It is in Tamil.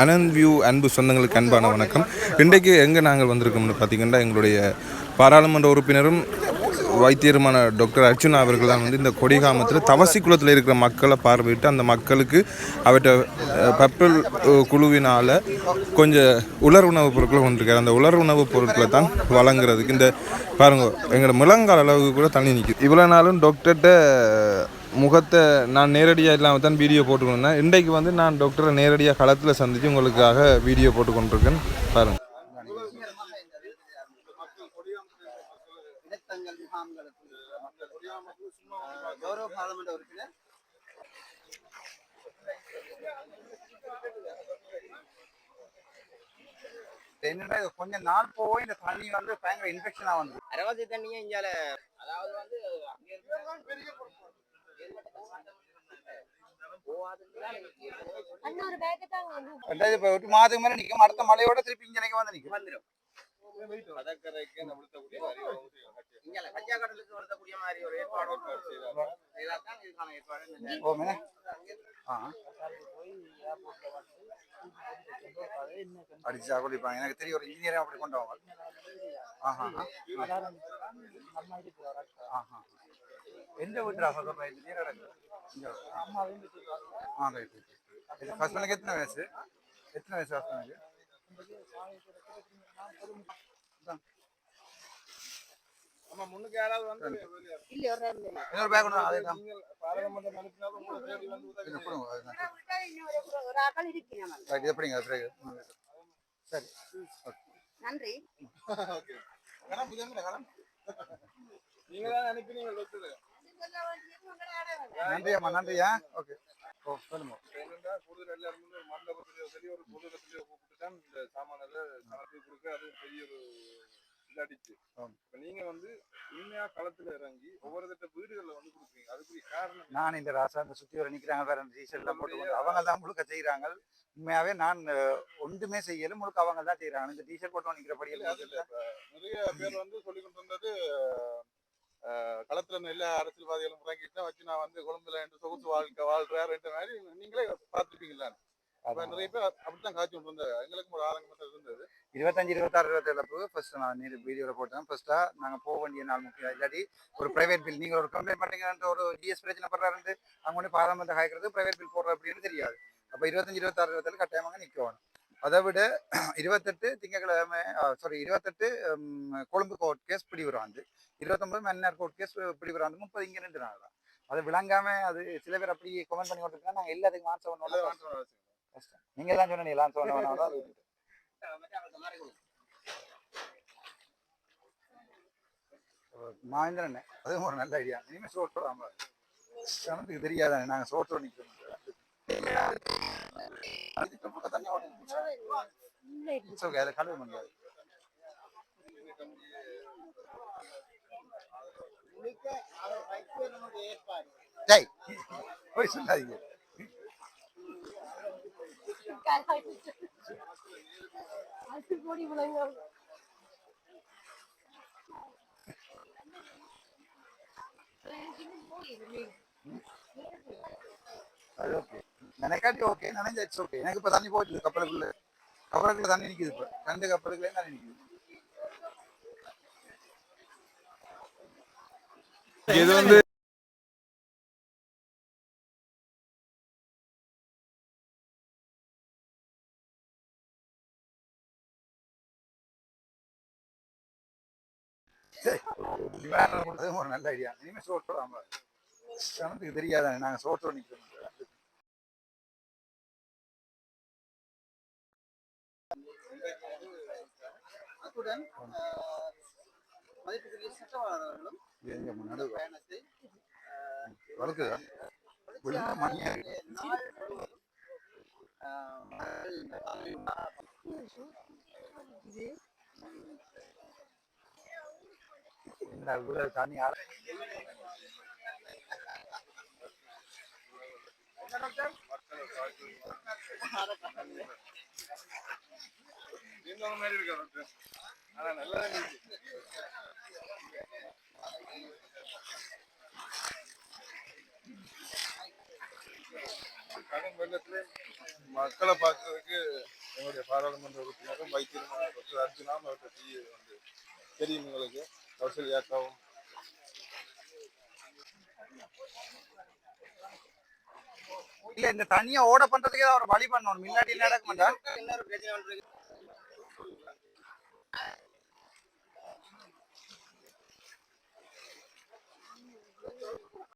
அனந்த் வியூ அன்பு சொந்தங்களுக்கு அன்பான வணக்கம். இன்றைக்கு எங்கே நாங்கள் வந்திருக்கோம்னு பார்த்தீங்கன்னா எங்களுடைய பாராளுமன்ற உறுப்பினரும் வைத்தியருமான டாக்டர் அர்ச்சுனா அவர்கள் தான் வந்து இந்த கொடிகாமத்தில் தவசி குளத்தில் இருக்கிற மக்களை பார்வையிட்டு அந்த மக்களுக்கு அவற்றை பப்பல் குழுவினால் கொஞ்சம் உலர் உணவுப் பொருட்களை கொண்டிருக்காரு. அந்த உலர் உணவுப் பொருட்களை தான் வழங்குறதுக்கு இந்த பாருங்க எங்களோட முழங்கால் அளவுக்கு கூட தண்ணி நிற்குது இவ்வளோ நாளும் டாக்டர்கிட்ட முகத்தை நான் நேரடியாக இல்லாமல் தான் வீடியோ போட்டுக்கொண்டேன் இன்றைக்கு வந்து நான் டாக்டரை நேரடியாக களத்தில் சந்தித்து உங்களுக்காக வீடியோ போட்டு கொண்டிருக்கேன் பாருங்கள் இது? கொஞ்சம் நாள் போய் இந்த தண்ணி வந்து பயங்கர இன்ஃபெக்ஷனா வந்து அரவாசி தண்ணியே இங்கால அதாவது வந்து அங்க இருந்து அண்ணா ஒரு மாதத்துக்கு மேலே நிற்கும் அடுத்த மழையோட திருப்பி இங்கே வந்து நிற்கும் வந்துடும் அடிச்சா குடிப்பாங்க எனக்கு தெரியும் ஒரு இன்ஜினியரே அப்படி கொண்டு ஆஹா ஆஹா. எந்த வீட்டு சொல்ற இன்ஜினியர் ஆ ரைட் ஹஸ்பண்டுக்கு எத்தனை வயசு? எத்தனை வயசு ஹஸ்பண்டுக்கு இன்னொரு பேக் ஒன்று அதே தான். எப்படிங்க சரி. நன்றி. நன்றி அம்மா நன்றியா ஓகே ஓ சொல்லுங்க. என்னன்னா கூடுதல் எல்லாரும் ஒரு மண்டபத்திலேயோ சரி ஒரு பொது இடத்துலயோ கூப்பிட்டு தான் இந்த சாமானெல்லாம் சமர்ப்பி கொடுக்க அது பெரிய ஒரு இதாடிச்சு. இப்ப நீங்க வந்து உண்மையா களத்துல இறங்கி ஒவ்வொரு திட்ட வீடுகள்ல வந்து கொடுக்குறீங்க அதுக்குரிய காரணம்? நான் இந்த ராசா இந்த சுற்றி வர நிற்கிறாங்க வேற டீஷர்ட் எல்லாம் போட்டு அவங்க தான் முழுக்க செய்கிறாங்க உண்மையாவே நான் ஒன்றுமே செய்யல. முழுக்க அவங்க தான் செய்கிறாங்க இந்த டீஷர்ட் போட்டு நிற்கிறபடி இல்ல, அது இல்ல. இப்ப நிறைய பேர் வந்து சொல்லி கொண்டு வந்தது களத்துல எல்லா அரசியல்வாதிகளும் இறங்கிட்டு வச்சு நான் வந்து கொழும்புல என்று சொகுசு வாழ்க்கை வாழ்றாருன்ற மாதிரி நீங்களே பார்த்துருப்பீங்களா நிறைய பேர் அப்படித்தான் காய்ச்சி கொண்டு வந்தாங்க. எங்களுக்கும் ஒரு ஆரம்பத்தில் இருந்தது. இருபத்தஞ்சு இருபத்தாறு இருபத்தேழு அப்போ ஃபர்ஸ்ட் நான் நேரு வீடியோவில் போட்டேன். ஃபர்ஸ்டா நாங்கள் போக வேண்டிய நாள் முக்கியம். இல்லாட்டி ஒரு பிரைவேட் பில் நீங்கள் ஒரு கம்ப்ளைண்ட் பண்ணுறீங்கன்ற ஒரு ஜிஎஸ் பிரச்சனை பண்றாரு அவங்க வந்து பாராமத்தை காய்க்கிறது பிரைவேட் பில் போடுற அப்படின்னு தெரியாது. அப்போ இருபத்தஞ்சு இருபத்தாறு இருபத்தேழு கட்டாயமாக நிற்கணும் அதை விட இருபத்தெட்டு திங்கக்கிழமை சாரி இருபத்தெட்டு கொழும்பு கோர்ட் கேஸ் பிடிவுறாந்து இருபத்தொன்பது மன்னர் கோர்ட் கேஸ் பிடிவுறாந்து முப்பது இங்கே ரெண்டு நாள் தான். அது விளங்காம அது சில பேர் அப்படி கமெண்ட் பண்ணி கொண்டிருக்காங்க நாங்கள் எல்லாத்துக்கும் ஆன்சர் பண்ணோம் கஷ்டம் நீங்க தான் சொன்னீங்க ஆன்சர் பண்ண வேணாம் தான் மகேந்திரன் அதுவும் ஒரு நல்ல ஐடியா இனிமேல் சோட்டோ ஆமா. சனத்துக்கு தெரியாதானே நாங்கள் சோட்டோ நிற்கிறோம் ஓகே அதில் கழுவ முடியாது டேய் போய் சொல்லாதீங்க அது ஓகே நினைக்காட்டி ஓகே நினைஞ்சா இட்ஸ் ஓகே எனக்கு இப்போ தண்ணி போச்சு கப்பலுக்குள்ள. கப்பலுக்குள்ள தண்ணி நிற்கிது இப்போ. ரெண்டு கப்பலுக்குள்ளே தண்ணி நிற்கிது இது வந்து ஒரு நல்ல ஐடியா இனிமேல் சோட்டோ ஆமா சனத்துக்கு தெரியாதானே நாங்கள் சோட்டோ நிற்கிறோம் அத்துடன் மதிப்புக்குரிய சட்டவாளர்களும் பயணத்தை தண்ணி ஆற மாதிரி ஆனா நல்லா வெள்ளத்துல மக்களை பார்க்கறதுக்கு என்னுடைய பாராளுமன்ற உறுப்பினரும் வைத்தியருமான டாக்டர் அர்ஜுனாம் அவரை பற்றி வந்து தெரியும் உங்களுக்கு. கௌசல்யாக்காவும் இல்ல இந்த தண்ணியை ஓட பண்றதுக்கு ஏதாவது ஒரு வழி பண்ணணும். இல்லாட்டி நடக்க மாட்டா இன்னொரு பிரச்சனை. Uh,